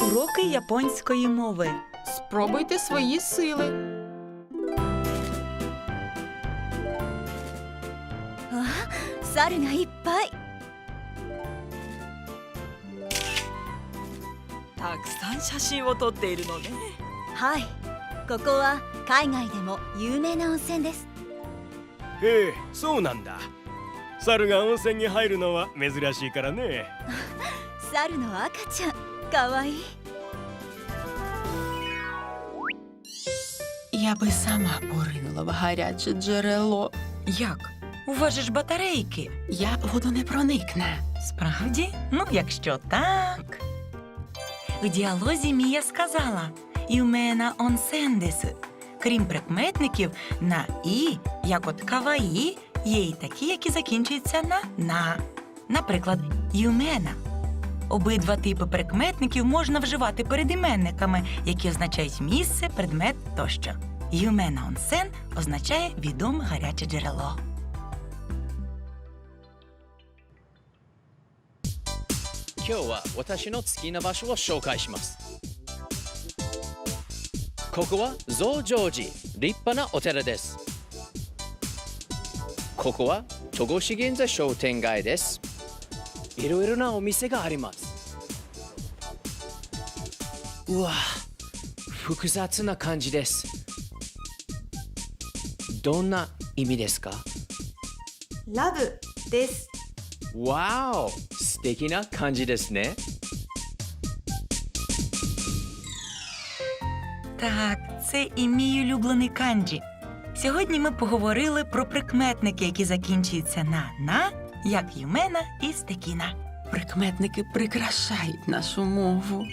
Уроки японської мови. Спробуйте свої сили. 猿がいっぱい たくさん写真を撮っているのね。はいここは海外でも有名な温泉ですへえそうなんだ猿が温泉に入るのは珍しいからね 猿の赤ちゃんかわいい Я би сама поринула в гаряче джерело. Як? У вас же ж батарейки. Я воду не проникне. Справді? Ну, якщо так. В діалозі Мія сказала Юмена онсендес. Крім прикметників, на і, як от каваї, є й такі, які закінчуються на на. Наприклад, юмена. Обидва типи прикметників можна вживати перед іменниками, які означають місце, предмет тощо. Юмена онсен означає відоме гаряче джерело. Кокуа いろいろなお店がありますうわ複雑な感じですどんな意味ですかラブです。わお素敵な感じですね Так, це і мій улюблений канджі. Сьогодні ми поговорили про прикметники, які закінчуються на на, як юмена і стекіна. Прикметники прикрашають нашу мову.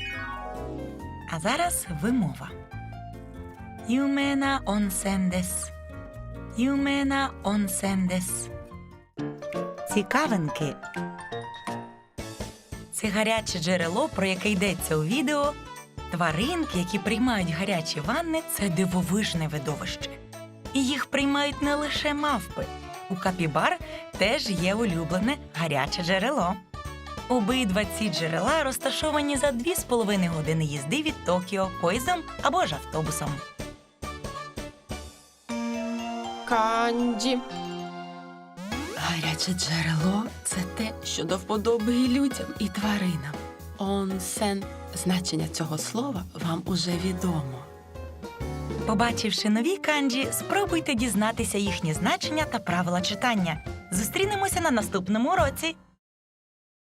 А зараз вимова. Юмена онсендес. Юмена онсендес. Цікавинки. Це гаряче джерело, про яке йдеться у відео. Тваринки, які приймають гарячі ванни, це дивовижне видовище. І їх приймають не лише мавпи. У капібар теж є улюблене гаряче джерело. Обидва ці джерела розташовані за 2,5 години їзди від Токіо поїздом або ж автобусом. Канджі. Гаряче джерело це те, що до вподоби і людям, і тваринам. Онсен. Значення цього слова вам уже відомо. Побачивши нові канджі, спробуйте дізнатися їхні значення та правила читання. Зустрінемося на наступному уроці.